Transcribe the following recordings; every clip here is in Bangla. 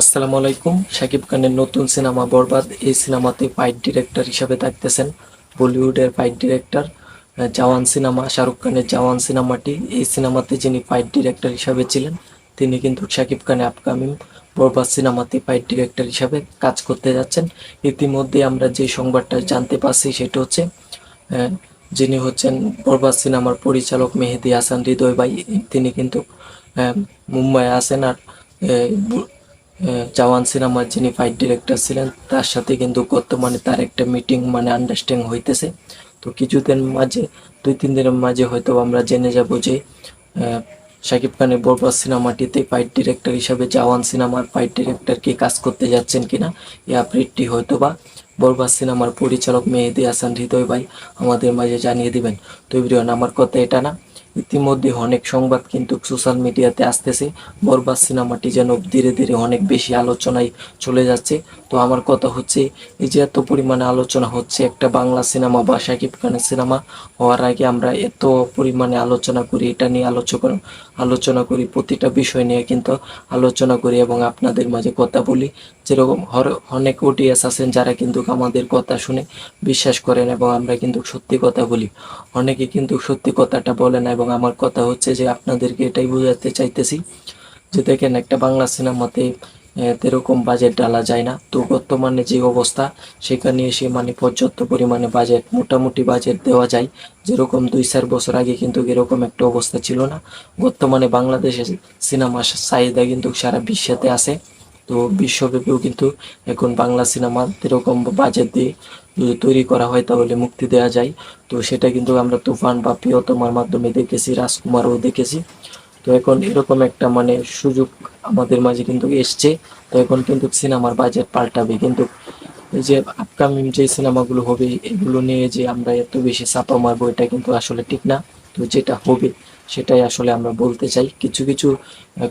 আসসালামু আলাইকুম। শাকিব খানের নতুন সিনেমা বরবাদ। এই সিনেমাতে ফাইট ডিরেক্টর হিসাবে থাকতেছেন বলিউডের fight director Jawan cinema Shahrukh Khan Jawan সিনেমাটি। এই সিনেমাতে যিনি ফাইট ডিরেক্টর হিসাবে ছিলেন তিনি কিন্তু শাকিব খানের আপকামিং বরবাদ সিনেমাতে ফাইট ডিরেক্টর হিসাবে কাজ করতে যাচ্ছেন। ইতিমধ্যে আমরা যে সংবাদটা জানতে পারছি সেটা হচ্ছে যিনি হচ্ছেন বরবাদ সিনেমার পরিচালক মেহেদি হাসান হৃদয় ভাই। তিনি কিন্তু আহ, মুম্বাইয়ে আছেন আর জওয়ান সিনেমার যিনি ফাইট ডিরেক্টর ছিলেন, তার সাথে কিন্তু বর্তমানে তার একটা মিটিং মানে আন্ডারস্ট্যান্ডিং হইতেছে। তো কিছুদিন মাঝে, দুই, তিন দিনের মাঝে হয়তো আমরা জেনে যাব যে শাকিব খানের বরবাদ সিনেমাটিতে ফাইট ডিরেক্টর হিসাবে জওয়ান সিনেমার ফাইট ডিরেক্টর কি কাজ করতে যাচ্ছেন কিনা এই আপডেটটি হয়তো বা বরবাদ সিনেমার পরিচালক মেহেদি হাসান হৃদয় ভাই আমাদের মাঝে জানিয়ে দিবেন। তো এভরিওয়ান, আমার কথা এটা না। ইতিমধ্যে অনেক সংবাদ কিন্তু সোশ্যাল মিডিয়াতে আসতেছে। বরবাদ সিনেমাটি যেন ধীরে ধীরে অনেক বেশি আলোচনায় চলে যাচ্ছে। তো আমার কথা হচ্ছে, এই যে এত পরিমাণে আলোচনা হচ্ছে, একটা বাংলা সিনেমা বা শাকিব খানের সিনেমা হওয়ার আগে আমরা এত পরিমাণে আলোচনা করি, এটা নিয়ে আলোচনা আলোচনা করি, প্রতিটা বিষয় নিয়ে কিন্তু আলোচনা করি এবং আপনাদের মাঝে কথা বলি। যেরকম হর- অনেক ওটিএস আছেন যারা কিন্তু আমাদের কথা শুনে বিশ্বাস করেন এবং আমরা কিন্তু সত্যি কথা বলি। অনেকে কিন্তু সত্যি কথাটা বলে না এবং আমার কথা হচ্ছে যে আপনাদেরকে এটাই বোঝাতে চাইতেছি যে দেখেন একটা বাংলা সিনেমাতে এরকম বাজেট ডালা যায় না। তো বর্তমানে যে অবস্থা, সেখানে এসে মানে পর্যাপ্ত পরিমাণে বাজেট মোটামুটি বাজেট দেওয়া যায়। যেরকম দুই চার বছর আগে কিন্তু এরকম একটা অবস্থা ছিল না। বর্তমানে বাংলাদেশের সিনেমার চাহিদা কিন্তু সারা বিশ্বেতে আছে। তো বিশ্বব্যাপীও কিন্তু এখন বাংলা সিনেমা এরকম বাজেট দিয়ে যদি তৈরি করা হয় তাহলে মুক্তি দেওয়া যায়। তো সেটা কিন্তু আমরা তুফান বা প্রিয়তমার মাধ্যমে দেখেছি, রাজকুমারও দেখেছি। তো এখন এরকম একটা মানে সুযোগ আমাদের মাঝে কিন্তু এসছে। তো এখন কিন্তু সিনেমার বাজেট পাল্টাবে। কিন্তু এই যে আপকামিং যে সিনেমাগুলো হবে, এগুলো নিয়ে যে আমরা এত বেশি চাপা মারবো, এটা কিন্তু আসলে ঠিক না। তো যেটা হবে, সেটাই আসলে আমরা বলতে চাই। কিছু কিছু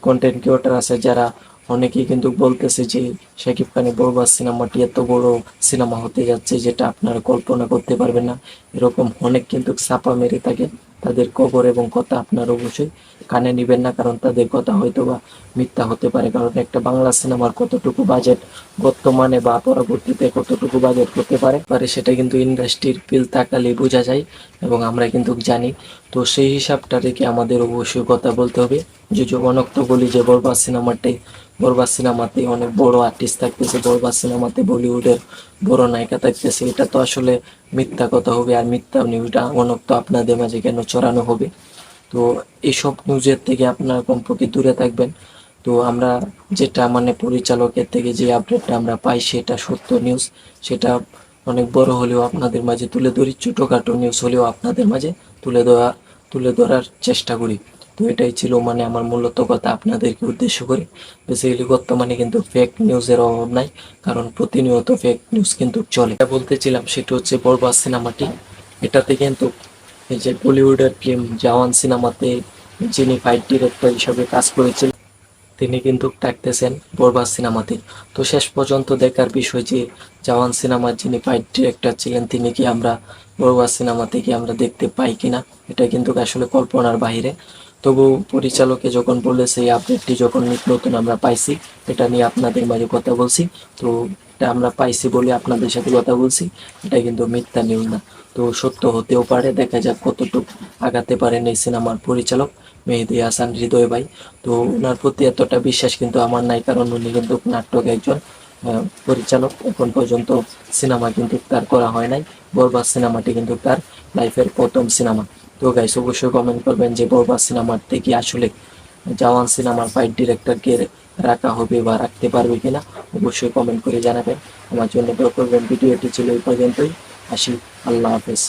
কন্টেন্ট ক্রিয়েটার আছে যারা অনেকেই কিন্তু বলতেছে যে শাকিব খানের বরবাদ সিনেমাটি এত বড় সিনেমা হতে যাচ্ছে যেটা আপনারা কল্পনা করতে পারবেন না। এরকম অনেক কিন্তু ছাপা মেরে থাকে তাদের কবর এবং কথা আপনারা অবশ্যই কানে নিবেন না, কারণ তাদের কথা হয়তো বা মিথ্যা হতে পারে। কারণ একটা বাংলা সিনেমার কতটুকু বাজেট বর্তমানে বা পরবর্তীতে কতটুকু বাজেট করতে পারে পারে সেটা কিন্তু ইন্ডাস্ট্রির পিল তাকালে বোঝা যায় এবং আমরা কিন্তু জানি তো সেই হিসাবটা রেখে আমাদের অবশ্যই কথা বলতে হবে। যে জগনক্ত বলি যে, বরবাদ সিনেমাটাই বরবাদ সিনেমাতে অনেক বড় আর্টিস্ট থাকতেছে, বরবাদ সিনেমাতে বলিউডের বড় নায়িকা থাকতেছে। এটা তো আসলে মিথ্যা কথা হবে, আর মিথ্যা নিউজটা অনক্ত আপনাদের মাঝে কেন চড়ানো হবে? তো এইসব নিউজের থেকে আপনারা কমপক্ষে দূরে থাকবেন। তো আমরা যেটা মানে পরিচালকের থেকে যে আপডেটটা আমরা পাই, সেটা সত্য নিউজ সেটা অনেক বড় হলেও আপনাদের মাঝে তুলে ধরি, ছোটোখাটো নিউজ হলেও আপনাদের মাঝে তুলে ধরা তুলে ধরার চেষ্টা করি। তো এটাই ছিল মানে আমার মূলত কথা আপনাদেরকে উদ্দেশ্য করে। বেসিক্যালি বর্তমানে কিন্তু ফেক নিউজের অভাব নাই, কারণ প্রতিনিয়ত ফেক নিউজ কিন্তু চলে। এটা বলতেছিলাম সেটা হচ্ছে বরবাদ সিনেমাটি। এটাতে কিন্তু এই যে বলিউডের ফিল্ম জওয়ান সিনেমাতে যিনি ফাইট ডিরেক্টর হিসাবে কাজ করেছিলেন তিনি কিন্তু থাকতেছেন বরবাদ সিনেমাতে। তো শেষ পর্যন্ত দেখার বিষয় যে জওয়ান সিনেমার যিনি ফাইট ডিরেক্টর ছিলেন, তিনি কি আমরা বরবাদ সিনেমাতে কি আমরা দেখতে পাই কিনা, এটা কিন্তু আসলে কল্পনার বাইরে তবু পরিচালকে যখন বলেছে এই আপডেটটি যখন নতুন আমরা পাইছি, এটা নিয়ে আপনাদের মাঝে কথা বলছি। তো এটা আমরা পাইছি বলে আপনাদের সাথে কথা বলছি, এটা কিন্তু মিথ্যা নিউজ না। তো সত্য হতেও পারে, দেখা যাক কতটুকু আগাতে পারেন এই সিনেমার পরিচালক মেহেদি হাসান হৃদয় ভাই। তো ওনার প্রতি এতটা বিশ্বাস কিন্তু আমার নাই, কারণ উনি কিন্তু নাটক একজন পরিচালক। এখন পর্যন্ত সিনেমা কিন্তু তার করা হয় নাই, বরবাদ সিনেমাটি কিন্তু তার লাইফের প্রথম সিনেমা। তো গাইস অবশ্যই কমেন্ট করবেন যে বরবাদ সিনেমার থেকে আসলে জওয়ান সিনেমার ফাইট ডিরেক্টরকে রাখা হবে বা রাখতে পারবে কিনা, অবশ্যই কমেন্ট করে জানাবেন। আমার জন্য ভিডিওটি ছিল এই পর্যন্তই। আসি, আল্লাহ হাফেজ।